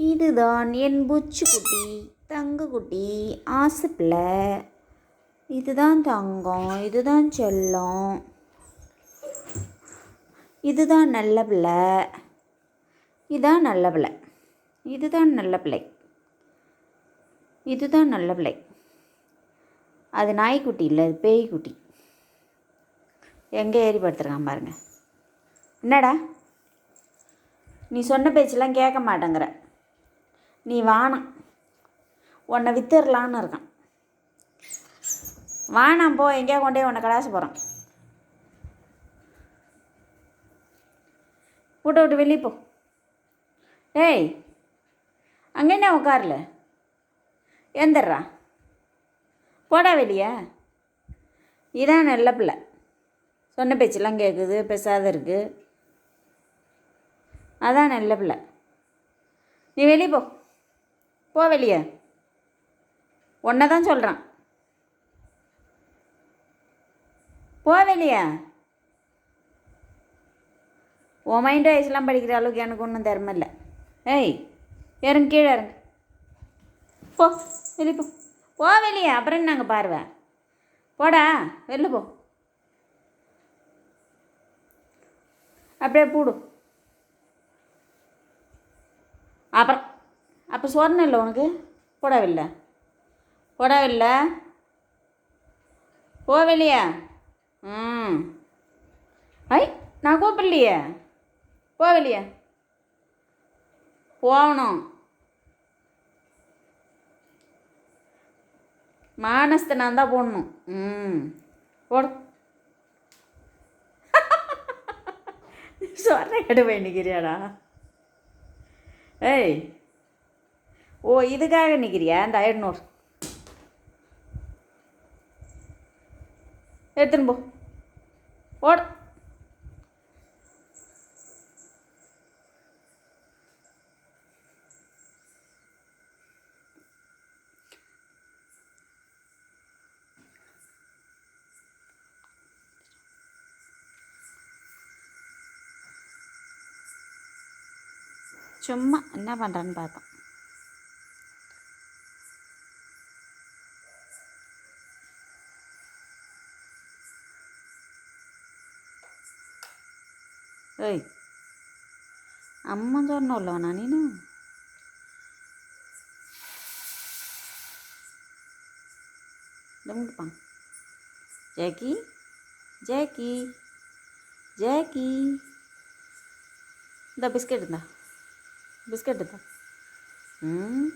இதுதான் என் புச்சு குட்டி தங்க குட்டி ஆசைப்பிள்ளை. இதுதான் தங்கம் இதுதான் செல்லம். இதுதான் நல்ல பிள்ளை. இதான் நல்ல பிள்ளை. இதுதான் நல்ல பிள்ளை. இதுதான் நல்ல பிள்ளை. அது நாய்க்குட்டி இல்லை அது பேய்க்குட்டி. எங்கே ஏறி படுத்துருக்கான் பாருங்கள் என்னடா? நீ சொன்ன பேச்செல்லாம் கேட்க மாட்டேங்கிற. நீ வானம் உன்னை வித்துடலான்னு இருக்கான். வானாம் போ. எங்கேயா கொண்டே உன்னை கடாசு போகிறான் கூட்ட விட்டு வெளியே போ. டேய் அங்கே என்ன உட்காரல? எந்திர்றா போடா வெளியே. இதான் நல்ல பிள்ளை. சொன்ன பேச்செல்லாம் கேட்குது பேசாத இருக்குது அதான் நல்ல பிள்ளை. நீ வெளியே போ. போ வெளியே. உன்னை தான் சொல்கிறான் போ வெளியே. உன் மைண்ட் வயசுலாம் படிக்கிற அளவுக்கு எனக்கு ஒன்றும் திறம இல்லை. ஏய் இறங்க கீழே இறங்க. போ வெளியே போ. போ வெளியே அப்புறம் நாங்கள் பாருவேன் போடா வெளில போ. அப்படியே போடும் அப்புறம் அப்போ சொரணம் இல்லை உனக்கு? போடவில்லை. போடவில்லை? போகவில்லையா? ம். ஐ நான் கூப்பிடலையே. போ போகணும். மானஸ்து நான் தான் போடணும். ம். போட. சொன்ன எடுப்ப நிற்கிறியாடா ஏய் ஓ இதுக்காக நிற்கிறியா இந்த ஐநூறு எடுத்துன்னு போ. ஓடு. சும்மா என்ன பண்ணுறான்னு பார்த்தோம். ओय अम्मा ज़ोर नोलो ना। Jackie Jackie Jackie the biscuit दा बिस्किट दा। हम्म